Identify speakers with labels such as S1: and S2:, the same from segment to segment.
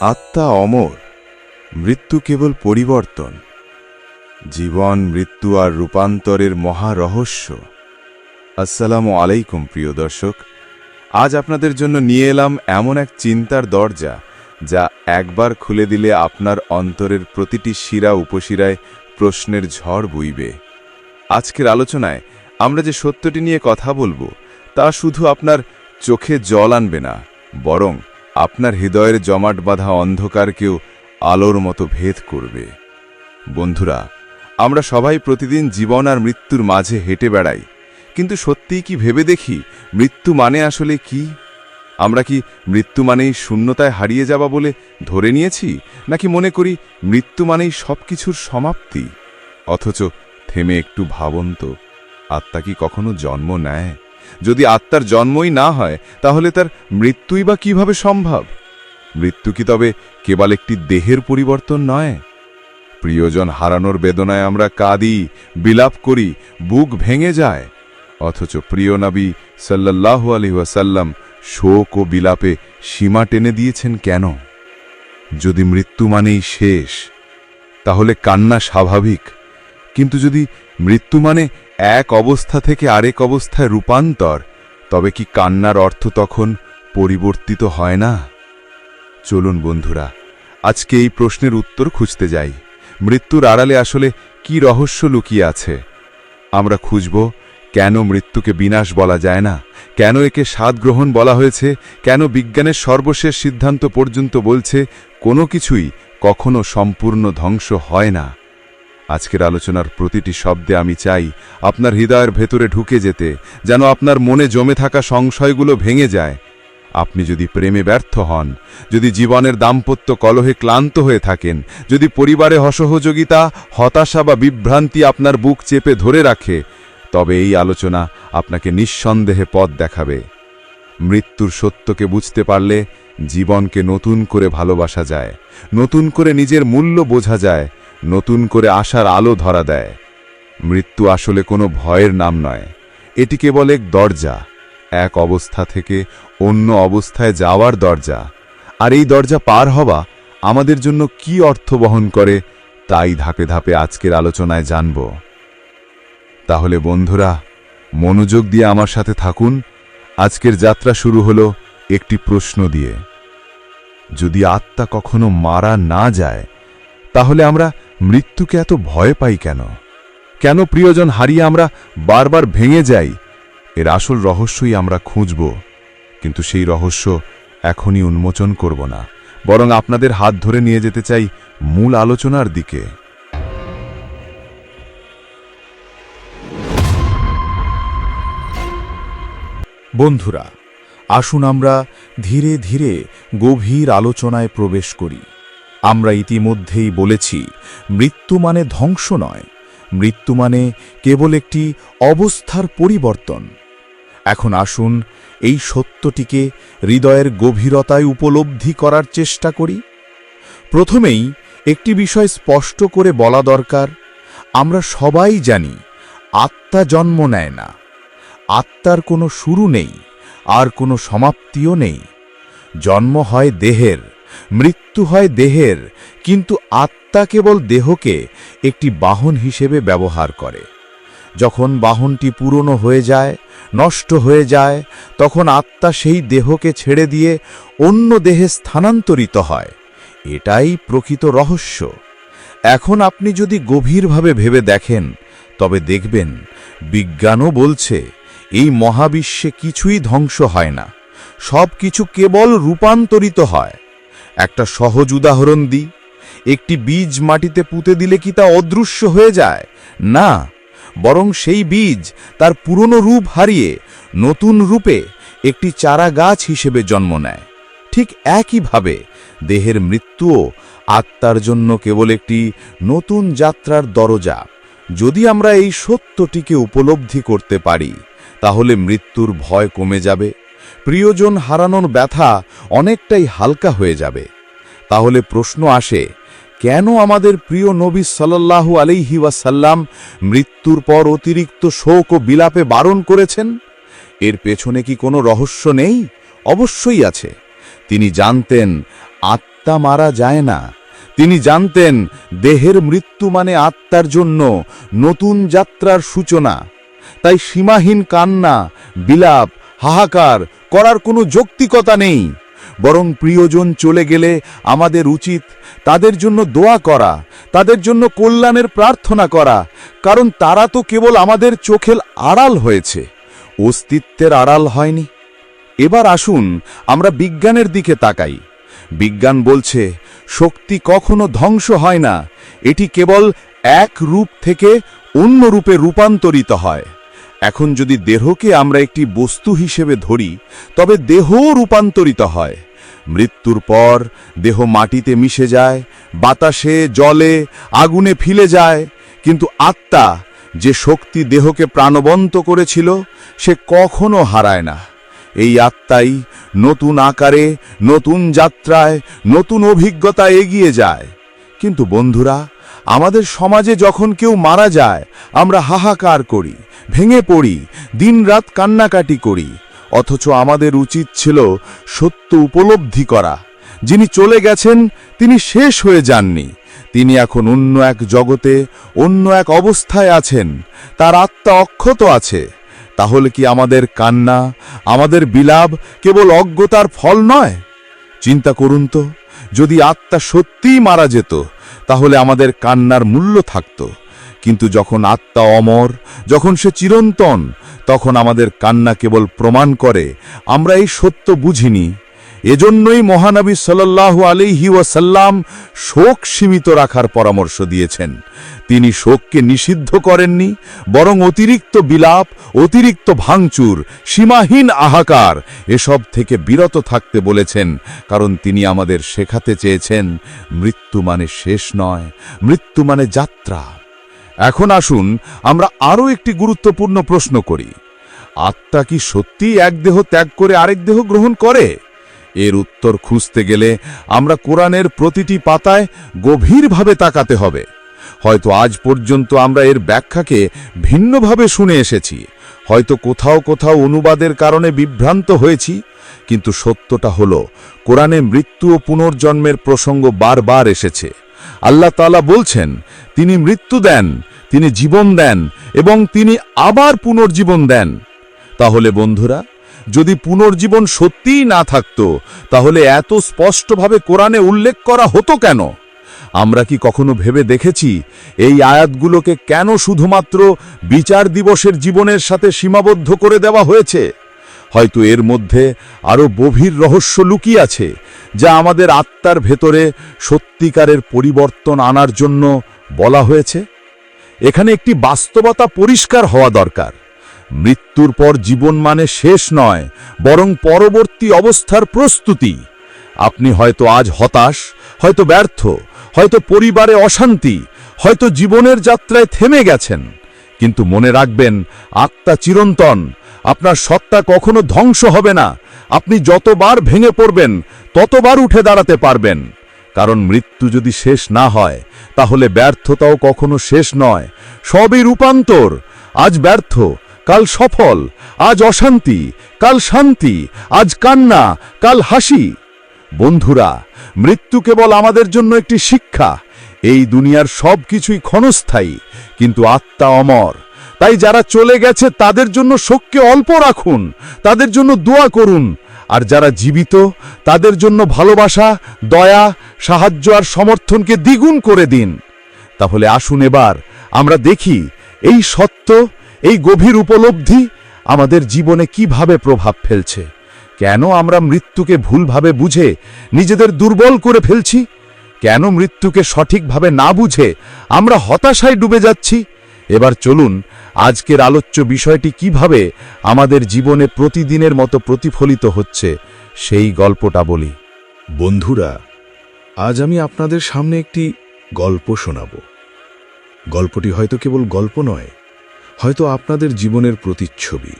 S1: আত্মা অমর, মৃত্যু কেবল পরিবর্তন। জীবন, মৃত্যু আর রূপান্তরের মহা রহস্য। আসসালামু আলাইকুম, প্রিয় দর্শক। আজ আপনাদের জন্য নিয়ে এলাম এমন এক চিন্তার দরজা, যা একবার খুলে দিলে আপনার অন্তরের প্রতিটি শিরা উপশিরায় প্রশ্নের ঝড় বইবে। আজকের আলোচনায় আমরা যে সত্যটি নিয়ে কথা বলব, তা শুধু আপনার চোখে জল আনবে না, বরং আপনার হৃদয়ের জমাট বাঁধা অন্ধকারকেও আলোর মতো ভেদ করবে। বন্ধুরা, আমরা সবাই প্রতিদিন জীবন আর মৃত্যুর মাঝে হেঁটে বেড়াই, কিন্তু সত্যিই কি ভেবে দেখি মৃত্যু মানে আসলে কি? আমরা কি মৃত্যু মানেই শূন্যতায় হারিয়ে যাওয়া বলে ধরে নিয়েছি, নাকি মনে করি মৃত্যু মানেই সব কিছুর সমাপ্তি? অথচ থেমে একটু ভাবন্ত, আত্মা কি কখনো জন্ম নেয়? যদি আত্মার জন্মই না হয়, তাহলে তার মৃত্যুই বা কীভাবে সম্ভব? মৃত্যু কি তবে কেবল একটি দেহের পরিবর্তন নয়? প্রিয়জন হারানোর বেদনায় আমরা কাঁদি, বিলাপ করি, বুক ভেঙে যায়। অথচ প্রিয় নবী সাল্লাল্লাহু আলি ওয়াসাল্লাম শোক ও বিলাপে সীমা টেনে দিয়েছেন কেন? যদি মৃত্যু মানেই শেষ, তাহলে কান্না স্বাভাবিক। কিন্তু যদি মৃত্যু মানে এক অবস্থা থেকে আরেক অবস্থায় রূপান্তর, তবে কি কান্নার অর্থ তখন পরিবর্তিত হয় না? চলুন বন্ধুরা, আজকে এই প্রশ্নের উত্তর খুঁজতে যাই। মৃত্যুর আড়ালে আসলে কি রহস্য লুকিয়ে আছে? আমরা খুঁজব, কেন মৃত্যুকে বিনাশ বলা যায় না? কেন একে স্বাদ গ্রহণ বলা হয়েছে? কেন বিজ্ঞানের সর্বশেষ সিদ্ধান্ত পর্যন্ত বলছে কোনো কিছুই কখনো সম্পূর্ণ ধ্বংস হয় না? আজকের আলোচনার প্রতিটি শব্দে আমি চাই আপনার হৃদয়ের ভেতরে ঢুকে যেতে, যেন আপনার মনে জমে থাকা সংশয়গুলো ভেঙে যায়। আপনি যদি প্রেমে ব্যর্থ হন, যদি জীবনের দাম্পত্য কলহে ক্লান্ত হয়ে থাকেন, যদি পরিবারে অসহযোগিতা, হতাশা বা বিভ্রান্তি আপনার বুক চেপে ধরে রাখে, তবে এই আলোচনা আপনাকে নিঃসন্দেহে পথ দেখাবে। মৃত্যুর সত্যকে বুঝতে পারলে জীবনকে নতুন করে ভালোবাসা যায়, নতুন করে নিজের মূল্য বোঝা যায় নতুন করে আসার আলো ধরা দেয়। মৃত্যু আসলে কোনো ভয়ের নাম নয়। এটি কেবল এক দরজা। এক অবস্থা থেকে অন্য অবস্থায় যাওয়ার দরজা। আর এই দরজা পার হওয়া আমাদের জন্য কি অর্থ বহন করে, তাই ধাপে ধাপে আজকের আলোচনায় জানব। তাহলে বন্ধুরা, মনোযোগ দিয়ে আমার সাথে থাকুন। আজকের যাত্রা শুরু হলো একটি প্রশ্ন দিয়ে। যদি আত্মা কখনো মারা না যায়, তাহলে আমরা মৃত্যুকে এত ভয় পাই কেন? কেন প্রিয়জন হারিয়ে আমরা বারবার ভেঙে যাই? এর আসল রহস্যই আমরা খুঁজব, কিন্তু সেই রহস্য এখনই উন্মোচন করব না, বরং আপনাদের হাত ধরে নিয়ে যেতে চাই মূল আলোচনার দিকে।
S2: বন্ধুরা, আসুন আমরা ধীরে ধীরে গভীর আলোচনায় প্রবেশ করি। আমরা ইতিমধ্যেই বলেছি, মৃত্যু মানে ধ্বংস নয়। মৃত্যু মানে কেবল একটি অবস্থার পরিবর্তন। এখন আসুন এই সত্যটিকে হৃদয়ের গভীরতায় উপলব্ধি করার চেষ্টা করি। প্রথমেই একটি বিষয় স্পষ্ট করে বলা দরকার, আমরা সবাই জানি আত্মা জন্ম নেয় না। আত্মার কোনো শুরু নেই, আর কোনো সমাপ্তিও নেই। জন্ম হয় দেহের মৃত্যু হয় দেহের, কিন্তু আত্মা কেবল দেহকে একটি বাহন হিসেবে ব্যবহার করে। যখন বাহনটি পুরনো হয়ে যায়, নষ্ট হয়ে যায়, তখন আত্মা সেই দেহকে ছেড়ে দিয়ে অন্য দেহে স্থানান্তরিত হয়। এটাই প্রকৃত রহস্য। এখন আপনি যদি গভীরভাবে ভেবে দেখেন, তবে দেখবেন, বিজ্ঞানও বলছে, এই মহাবিশ্বে কিছুই ধ্বংস হয় না। সব কিছু কেবল রূপান্তরিত হয়। একটা সহজ উদাহরণ দিই। একটি বীজ মাটিতে পুঁতে দিলে কি তা অদৃশ্য হয়ে যায়? না, বরং সেই বীজ তার পুরনো রূপ হারিয়ে নতুন রূপে একটি চারা গাছ হিসেবে জন্ম নেয়। ঠিক একইভাবে দেহের মৃত্যুও আত্মার জন্য কেবল একটি নতুন যাত্রার দরজা। যদি আমরা এই সত্যটিকে উপলব্ধি করতে পারি, তাহলে মৃত্যুর ভয় কমে যাবে। প্রিয়জন হারানোর ব্যথা অনেকটাই হালকা হয়ে যাবে। তাহলে প্রশ্ন আসে, কেন আমাদের প্রিয় নবী সাল্লাল্লাহু আলাইহি ওয়াসাল্লাম মৃত্যুর পর অতিরিক্ত শোক ও বিলাপে বারণ করেছেন? এর পেছনে কি কোনো রহস্য নেই? অবশ্যই আছে। তিনি জানতেন, আত্মা
S1: মারা যায় না। তিনি জানতেন, দেহের মৃত্যু মানে আত্মার জন্য নতুন যাত্রার সূচনা। তাই সীমাহীন কান্না, বিলাপ হাহাকার করার কোনো যৌক্তিকতা নেই। বরং প্রিয়জন চলে গেলে আমাদের উচিত তাদের জন্য দোয়া করা, তাদের জন্য কল্যাণের প্রার্থনা করা, কারণ তারা তো কেবল আমাদের চোখের আড়াল হয়েছে, অস্তিত্বের আড়াল হয়নি। এবার আসুন আমরা বিজ্ঞানের দিকে তাকাই। বিজ্ঞান বলছে, শক্তি কখনো ধ্বংস হয় না, এটি কেবল এক রূপ থেকে অন্য রূপে রূপান্তরিত হয়। এখন যদি দেহকে আমরা একটি বস্তু হিসেবে ধরি, তবে দেহ রূপান্তরিত হয়। মৃত্যুর পর দেহ মাটিতে মিশে যায়, বাতাসে, জলে, আগুনে ফিলে যায়, কিন্তু আত্মা যে শক্তি দেহকে প্রাণবন্ত করেছিল, সে কখনো হারায় না। এই আত্মাই নতুন আকারে, নতুন যাত্রায়, নতুন অভিজ্ঞতা এগিয়ে যায়। কিন্তু বন্ধুরা আমাদের সমাজে যখন কেউ মারা যায়, আমরা হাহাকার করি, ভেঙে পড়ি, দিনরাত কান্নাকাটি করি। অথচ আমাদের উচিত ছিল সত্য উপলব্ধি করা। যিনি চলে গেছেন, তিনি শেষ হয়ে যাননি। তিনি এখন অন্য এক জগতে, অন্য এক অবস্থায় আছেন। তার আত্মা অক্ষত আছে। তাহলে কি আমাদের কান্না, আমাদের বিলাপ কেবল অজ্ঞতার ফল নয়? চিন্তা করুন তো, যদি আত্মা সত্যিই মারা যেত তাহলে আমাদের কান্নার মূল্য থাকত। কিন্তু যখন আত্মা অমর, যখন সে চিরন্তন, তখন আমাদের কান্না কেবল প্রমাণ করে, আমরা এই সত্য বুঝিনি। এজন্যই মহানবী সাল্লাল্লাহু আলাইহি ওয়াসাল্লাম শোক সীমিত রাখার পরামর্শ দিয়েছেন। তিনি শোককে নিষিদ্ধ করেননি, বরং অতিরিক্ত বিলাপ, অতিরিক্ত ভাঙচুর, সীমাহীন আহাকার এসব থেকে বিরত থাকতে বলেছেন, কারণ তিনি আমাদের শেখাতে চেয়েছেন, মৃত্যু মানে শেষ নয়, মৃত্যু মানে যাত্রা। এখন আসুন আমরা আরও একটি গুরুত্বপূর্ণ প্রশ্ন করি। আত্মা কি সত্যিই এক দেহ ত্যাগ করে আরেক দেহ গ্রহণ করে? এর উত্তর খুঁজতে গেলে আমরা কোরআনের প্রতিটি পাতায় গভীরভাবে তাকাতে হবে। হয়তো আজ পর্যন্ত আমরা এর ব্যাখ্যাকে ভিন্নভাবে শুনে এসেছি। হয়তো কোথাও কোথাও অনুবাদের কারণে বিভ্রান্ত হয়েছি, কিন্তু সত্যটা হলো, কোরআনে মৃত্যু ও পুনর্জন্মের প্রসঙ্গ বারবার এসেছে। আল্লাহ তাআলা বলছেন, তিনি মৃত্যু দেন, তিনি জীবন দেন এবং তিনি আবার পুনর্জীবন দেন। তাহলে বন্ধুরা যদি পুনর্জীবন সত্যিই না থাকতো, তাহলে এত স্পষ্টভাবে কোরআনে উল্লেখ করা হতো কেন? আমরা কি কখনো ভেবে দেখেছি এই আয়াতগুলোকে কেন শুধুমাত্র বিচার দিবসের জীবনের সাথে সীমাবদ্ধ করে দেওয়া হয়েছে? হয়তো এর মধ্যে আরও গভীর রহস্য লুকিয়ে আছে যা আমাদের আত্মার ভেতরে সত্যিকারের পরিবর্তন আনার জন্য বলা হয়েছে। এখানে একটি বাস্তবতা পরিষ্কার হওয়া দরকার। মৃত্যুর পর জীবন মানে শেষ নয়, বরং পরবর্তী অবস্থার প্রস্তুতি। আপনি হয়তো আজ হতাশ, হয়তো ব্যর্থ, হয়তো পরিবারে অশান্তি, হয়তো জীবনের যাত্রায় থেমে গেছেন। কিন্তু মনে রাখবেন, আত্মা চিরন্তন, আপনার সত্তা কখনো ধ্বংস হবে না। আপনি যতবার ভেঙে পড়বেন, ততবার উঠে দাঁড়াতে পারবেন। কারণ মৃত্যু যদি শেষ না হয়, তাহলে ব্যর্থতাও কখনো শেষ নয়। সবই রূপান্তর। আজ ব্যর্থ কাল সফল, আজ অশান্তি, কাল শান্তি, আজ কান্না, কাল হাসি। বন্ধুরা, মৃত্যু কেবল আমাদের জন্য একটি শিক্ষা। এই দুনিয়ার সব কিছুই ক্ষণস্থায়ী, কিন্তু আত্মা অমর। তাই যারা চলে গেছে, তাদের জন্য শোককে অল্প রাখুন, তাদের জন্য দোয়া করুন। আর যারা জীবিত, তাদের জন্য ভালোবাসা, দয়া, সাহায্য আর সমর্থনকে দ্বিগুণ করে দিন। তাহলে আসুন এবার আমরা দেখি, এই সত্য এই গভীর উপলব্ধি আমাদের জীবনে কীভাবে প্রভাব ফেলছে? কেন আমরা মৃত্যুকে ভুলভাবে বুঝে নিজেদের দুর্বল করে ফেলছি? কেন মৃত্যুকে সঠিকভাবে না বুঝে আমরা হতাশায় ডুবে যাচ্ছি? এবার চলুন আজকের আলোচ্য বিষয়টি কীভাবে আমাদের জীবনে প্রতিদিনের মতো প্রতিফলিত হচ্ছে সেই গল্পটা বলি।
S3: বন্ধুরা, আজ আমি আপনাদের সামনে একটি গল্প শোনাব। গল্পটি হয়তো কেবল গল্প নয় হয়তো আপনাদের জীবনের প্রতিচ্ছবি,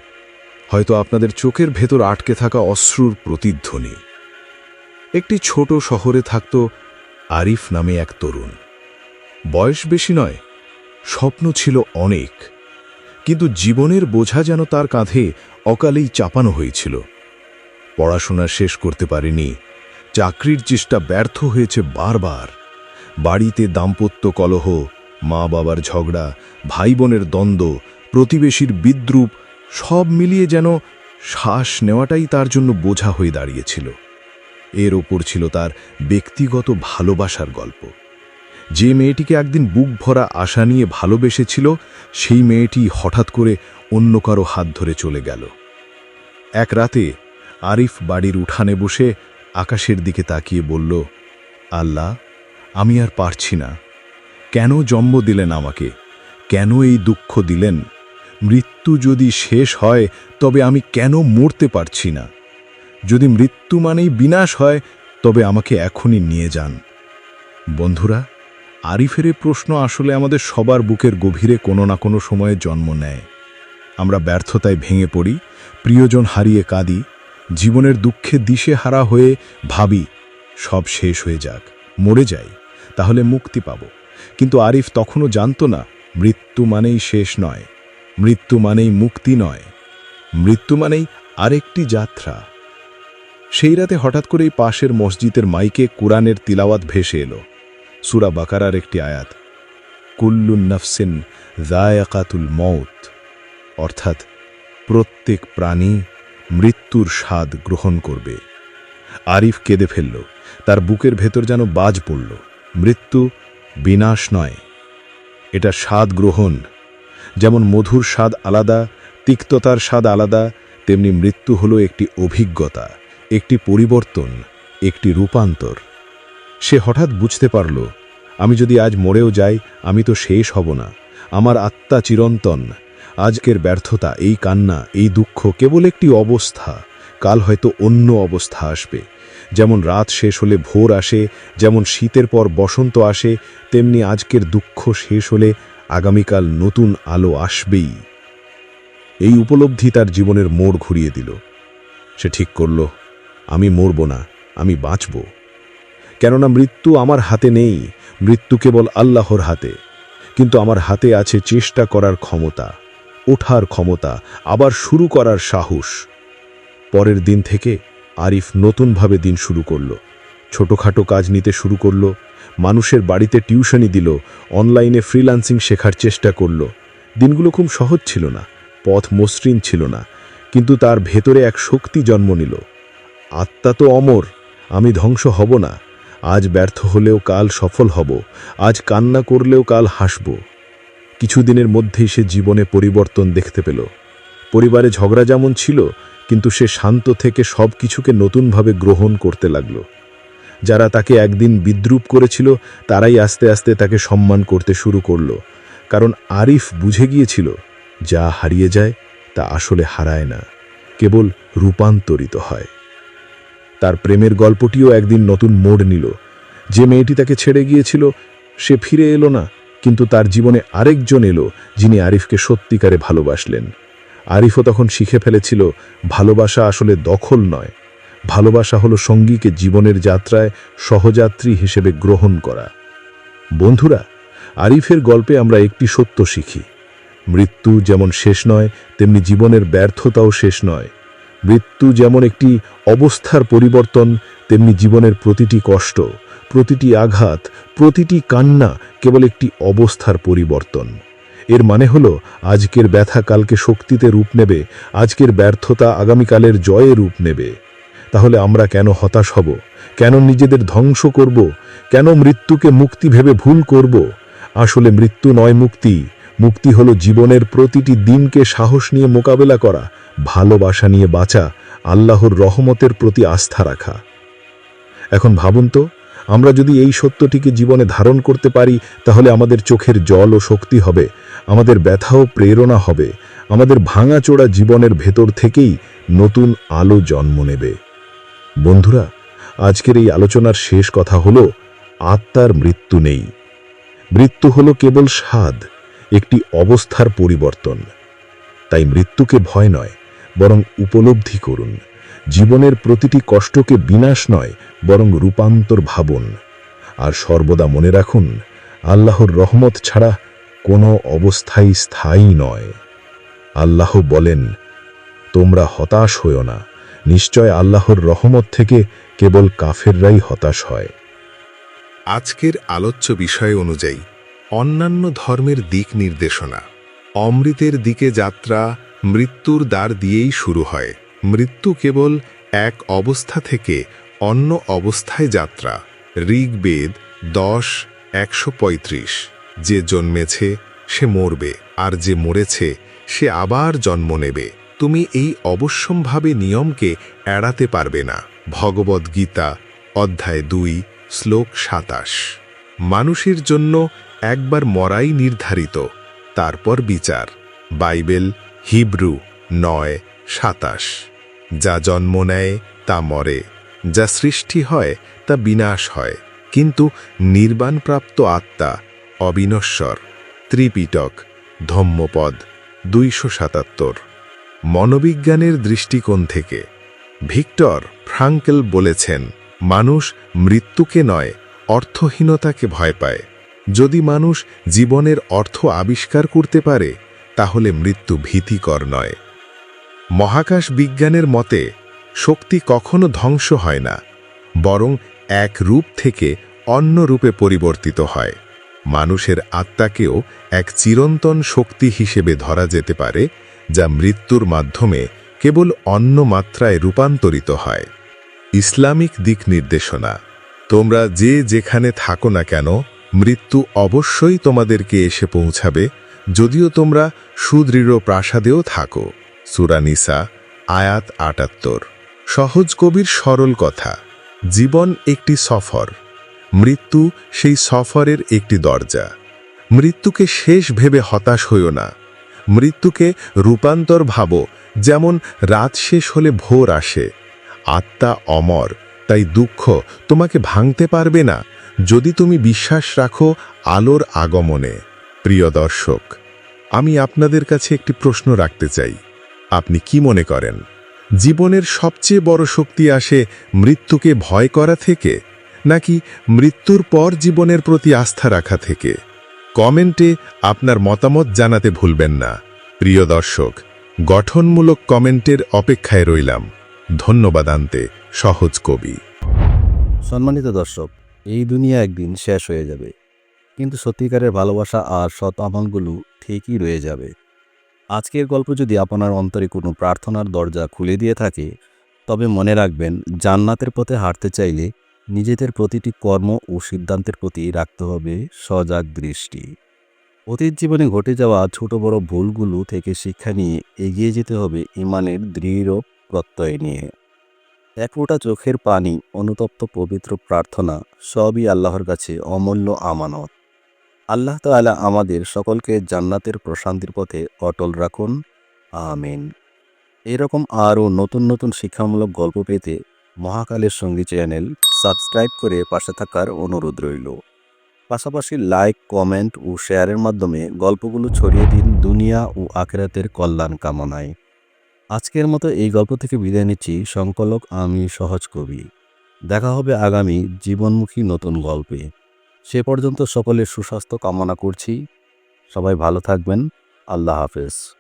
S3: হয়তো আপনাদের চোখের ভেতর আটকে থাকা অশ্রুর প্রতিধ্বনি। একটি ছোট শহরে থাকত আরিফ নামে এক তরুণ। বয়স বেশি নয়, স্বপ্ন ছিল অনেক, কিন্তু জীবনের বোঝা যেন তার কাঁধে অকালেই চাপানো হয়েছিল। পড়াশোনা শেষ করতে পারেনি, চাকরির চেষ্টা ব্যর্থ হয়েছে বারবার, বাড়িতে দাম্পত্য কলহ মা বাবার ঝগড়া ভাই বোনের দ্বন্দ্ব, প্রতিবেশীর বিদ্রুপ, সব মিলিয়ে যেন শ্বাস নেওয়াটাই তার জন্য বোঝা হয়ে দাঁড়িয়েছিল। এর ওপর ছিল তার ব্যক্তিগত ভালোবাসার গল্প। যে মেয়েটিকে একদিন বুক ভরা আশা নিয়ে ভালোবেসেছিল, সেই মেয়েটি হঠাৎ করে অন্য কারও হাত ধরে চলে গেল। এক রাতে আরিফ বাড়ির উঠানে বসে আকাশের দিকে তাকিয়ে বলল, আল্লাহ, আমি আর পারছি না। কেন জন্ম দিলেন আমাকে? কেন এই দুঃখ দিলেন? মৃত্যু যদি শেষ হয়, তবে আমি কেন মরতে পারছি না? যদি মৃত্যু মানেই বিনাশ হয়, তবে আমাকে এখনই নিয়ে যান। বন্ধুরা, আরিফের প্রশ্ন আসলে আমাদের সবার বুকের গভীরে কোনো না কোনো সময়ে জন্ম নেয়। আমরা ব্যর্থতায় ভেঙে পড়ি, প্রিয়জন হারিয়ে কাঁদি, জীবনের দুঃখে দিশে হারা হয়ে ভাবি, সব শেষ হয়ে যাক, মরে যাই, তাহলে মুক্তি পাব। কিন্তু আরিফ তখনও জানত না, মৃত্যু মানেই শেষ নয়, মৃত্যু মানেই মুক্তি নয়, মৃত্যু মানেই আরেকটি যাত্রা। সেই রাতে হঠাৎ করেই পাশের মসজিদের মাইকে কোরআনের তিলাওয়াত ভেসে এলো। সুরা বাকারার একটি আয়াত কুল্লুন নফসিন জায়াকাতুল মৌত অর্থাৎ প্রত্যেক প্রাণী মৃত্যুর স্বাদ গ্রহণ করবে। আরিফ কেঁদে ফেলল, তার বুকের ভেতর যেন বাজ পড়ল, মৃত্যু বিনাশ নয়। এটা স্বাদ গ্রহণ। যেমন মধুর স্বাদ আলাদা, তিক্ততার স্বাদ আলাদা, তেমনি মৃত্যু হলো একটি অভিজ্ঞতা, একটি পরিবর্তন, একটি রূপান্তর। সে হঠাৎ বুঝতে পারল, আমি যদি আজ মরেও যাই, আমি তো শেষ হব না। আমার আত্মা চিরন্তন। আজকের ব্যর্থতা, এই কান্না, এই দুঃখ কেবল একটি অবস্থা। কাল হয়তো অন্য অবস্থা আসবে। যেমন রাত শেষ হলে ভোর আসে, যেমন শীতের পর বসন্ত আসে, তেমনি আজকের দুঃখ শেষ হলে আগামীকাল নতুন আলো আসবেই। এই উপলব্ধি তার জীবনের মোড় ঘুরিয়ে দিল। সে ঠিক করল, আমি মরব না, আমি বাঁচব। কেননা মৃত্যু আমার হাতে নেই, মৃত্যু কেবল আল্লাহর হাতে। কিন্তু আমার হাতে আছে চেষ্টা করার ক্ষমতা, ওঠার ক্ষমতা, আবার শুরু করার সাহস। পরের দিন থেকে আরিফ নতুনভাবে দিন শুরু করল। ছোটোখাটো কাজ নিতে শুরু করল, মানুষের বাড়িতে টিউশনি দিল, অনলাইনে ফ্রিল্যান্সিং শেখার চেষ্টা করল। দিনগুলো খুব সহজ ছিল না, পথ মসৃণ ছিল না, কিন্তু তার ভেতরে এক শক্তি জন্ম নিল। আত্মা তো অমর, আমি ধ্বংস হব না, আজ ব্যর্থ হলেও কাল সফল হব, আজ কান্না করলেও কাল হাসব। কিছুদিনের মধ্যেই সে জীবনে পরিবর্তন দেখতে পেল। পরিবারে ঝগড়া যেমন ছিল কিন্তু সে শান্ত থেকে সব কিছুকে নতুনভাবে গ্রহণ করতে লাগল। যারা তাকে একদিন বিদ্রুপ করেছিল, তারাই আস্তে আস্তে তাকে সম্মান করতে শুরু করল। কারণ আরিফ বুঝে গিয়েছিল, যা হারিয়ে যায়, তা আসলে হারায় না। কেবল রূপান্তরিত হয়। তার প্রেমের গল্পটিও একদিন নতুন মোড় নিল। যে মেয়েটি তাকে ছেড়ে গিয়েছিল, সে ফিরে এলো না, কিন্তু তার জীবনে আরেকজন এলো, যিনি আরিফকে সত্যিকারে ভালোবাসলেন। আরিফও তখন শিখে ফেলেছিল, ভালোবাসা আসলে দখল নয়। ভালোবাসা হলো সঙ্গীকে জীবনের যাত্রায় সহযাত্রী হিসেবে গ্রহণ করা। বন্ধুরা, আরিফের গল্পে আমরা একটি সত্য শিখি। মৃত্যু যেমন শেষ নয়, তেমনি জীবনের ব্যর্থতাও শেষ নয়। মৃত্যু যেমন একটি অবস্থার পরিবর্তন, তেমনি জীবনের প্রতিটি কষ্ট, প্রতিটি আঘাত, প্রতিটি কান্না কেবল একটি অবস্থার পরিবর্তন। এর মানে হলো, আজকের ব্যথা কালকে শক্তিতে রূপ নেবে, আজকের ব্যর্থতা আগামীকালের জয়ে রূপ নেবে। তাহলে আমরা কেন হতাশ হব? কেন নিজেদের ধ্বংস করব? কেন মৃত্যুকে মুক্তি ভেবে ভুল করব? আসলে মৃত্যু নয় মুক্তি মুক্তি হলো জীবনের প্রতিটি দিনকে সাহস নিয়ে মোকাবেলা করা, ভালোবাসা নিয়ে বাঁচা, আল্লাহর রহমতের প্রতি আস্থা রাখা। এখন ভাবুন তো, আমরা যদি এই সত্যটিকে জীবনে ধারণ করতে পারি, তাহলে আমাদের চোখের জল ও শক্তি হবে আমাদের ব্যথাও প্রেরণা হবে। আমাদের ভাঙাচোড়া জীবনের ভেতর থেকেই নতুন আলো জন্ম নেবে। বন্ধুরা, আজকের এই আলোচনার শেষ কথা হলো, আত্মার মৃত্যু নেই। মৃত্যু হলো কেবল স্বাদ, একটি অবস্থার পরিবর্তন। তাই মৃত্যুকে ভয় নয়, বরং উপলব্ধি করুন। জীবনের প্রতিটি কষ্টকে বিনাশ নয়, বরং রূপান্তর ভাবুন। আর সর্বদা মনে রাখুন, আল্লাহর রহমত ছাড়া কোনো অবস্থাই স্থায়ী নয়। আল্লাহ বলেন, তোমরা হতাশ হইও না। নিশ্চয় আল্লাহর রহমত থেকে কেবল কাফেররাই হতাশ হয়।
S4: আজকের আলোচ্য বিষয় অনুযায়ী, অন্যান্য ধর্মের দিক নির্দেশনা। অমৃতের দিকে যাত্রা মৃত্যুর দ্বার দিয়েই শুরু হয়। মৃত্যু কেবল এক অবস্থা থেকে অন্য অবস্থায় যাত্রা। ঋগ্বেদ দশ, একশো পঁয়ত্রিশ। যে জন্মেছে, সে মরবে, আর যে মরেছে, সে আবার জন্ম নেবে। তুমি এই অবশ্যম্ভাবে নিয়মকে এড়াতে পারবে না। ভগবদ্গীতা অধ্যায় দুই, শ্লোক সাতাশ। মানুষের জন্য একবার মরাই নির্ধারিত, তারপর বিচার। বাইবেল, হিব্রু নয়, সাতাশ। যা জন্ম নেয়, তা মরে। যা সৃষ্টি হয়, তা বিনাশ হয়। কিন্তু নির্বাণপ্রাপ্ত আত্মা অবিনশ্বর, ত্রিপিটক, ধম্মপদ, দুইশো সাতাত্তর। মনোবিজ্ঞানের দৃষ্টিকোণ থেকে ভিক্টর ফ্রাঙ্কেল বলেছেন, মানুষ মৃত্যুকে নয়, অর্থহীনতাকে ভয় পায়। যদি মানুষ জীবনের অর্থ আবিষ্কার করতে পারে, তাহলে মৃত্যু ভীতিকর নয়। মহাকাশ বিজ্ঞানের মতে, শক্তি কখনো ধ্বংস হয় না, বরং এক রূপ থেকে অন্য রূপে পরিবর্তিত হয়। মানুষের আত্মাকেও এক চিরন্তন শক্তি হিসেবে ধরা যেতে পারে, যা মৃত্যুর মাধ্যমে কেবল অন্য মাত্রায় রূপান্তরিত হয়। ইসলামিক দিক নির্দেশনা, তোমরা যে যেখানে থাকো না কেন, মৃত্যু অবশ্যই তোমাদেরকে এসে পৌঁছাবে, যদিও তোমরা সুদৃঢ় প্রাসাদেও থাকো। সুরানিসা আয়াত আটাত্তর। সহজ কবির সরল কথা, জীবন একটি সফর। মৃত্যু সেই সফরের একটি দরজা। মৃত্যুকে শেষ ভেবে হতাশ হইও না। মৃত্যুকে রূপান্তর ভাবো, যেমন রাত শেষ হলে ভোর আসে। আত্মা অমর, তাই দুঃখ তোমাকে ভাঙতে পারবে না, যদি তুমি বিশ্বাস রাখো আলোর আগমনে। প্রিয় দর্শক, আমি আপনাদের কাছে একটি প্রশ্ন রাখতে চাই। আপনি কি মনে করেন? জীবনের সবচেয়ে বড় শক্তি আসে মৃত্যুকে ভয় করা থেকে? নাকি মৃত্যুর পর জীবনের প্রতি আস্থা রাখা থেকে? কমেন্টে আপনার মতামত জানাতে ভুলবেন না। প্রিয় দর্শক, গঠনমূলক কমেন্টের অপেক্ষায় রইলাম। ধন্যবাদ আনতে, সহজ কবি।
S5: সম্মানিত দর্শক, এই দুনিয়া একদিন শেষ হয়ে যাবে। কিন্তু সত্যিকারের ভালোবাসা আর সৎ আমলগুলো ঠিকই রয়ে যাবে। আজকের গল্প যদি আপনার অন্তরে কোনো প্রার্থনার দরজা খুলে দিয়ে থাকে, তবে মনে রাখবেন, জান্নাতের পথে হাঁটতে চাইলে নিজেদের প্রতিটি কর্ম ও সিদ্ধান্তের প্রতি রাখতে হবে সজাগ দৃষ্টি। অতীত জীবনে ঘটে যাওয়া ছোট বড় ভুলগুলো থেকে শিক্ষা নিয়ে এগিয়ে যেতে হবে ইমানের দৃঢ় প্রত্যয় নিয়ে। এক ফোঁটা চোখের পানি, অনুতপ্ত পবিত্র প্রার্থনা, সবই আল্লাহর কাছে অমূল্য আমানত। আল্লাহ তাআলা আমাদের সকলকে জান্নাতের প্রশান্তির পথে অটল রাখুন। আমিন। এরকম আরও নতুন নতুন শিক্ষামূলক গল্প পেতে মহাকালের সঙ্গী চ্যানেল সাবস্ক্রাইব করে পাশে থাকার অনুরোধ রইল। পাশাপাশি লাইক, কমেন্ট ও শেয়ারের মাধ্যমে গল্পগুলো ছড়িয়ে দিন দুনিয়া ও আখেরাতের কল্যাণ কামনায়। আজকের মতো এই গল্প থেকে বিদায় নিচ্ছি। সংকলক আমি সহজ কবি। দেখা হবে আগামী জীবনমুখী নতুন গল্পে। সে পর্যন্ত সকলের সুস্বাস্থ্য কামনা করছি। সবাই ভালো থাকবেন। আল্লাহ হাফেজ।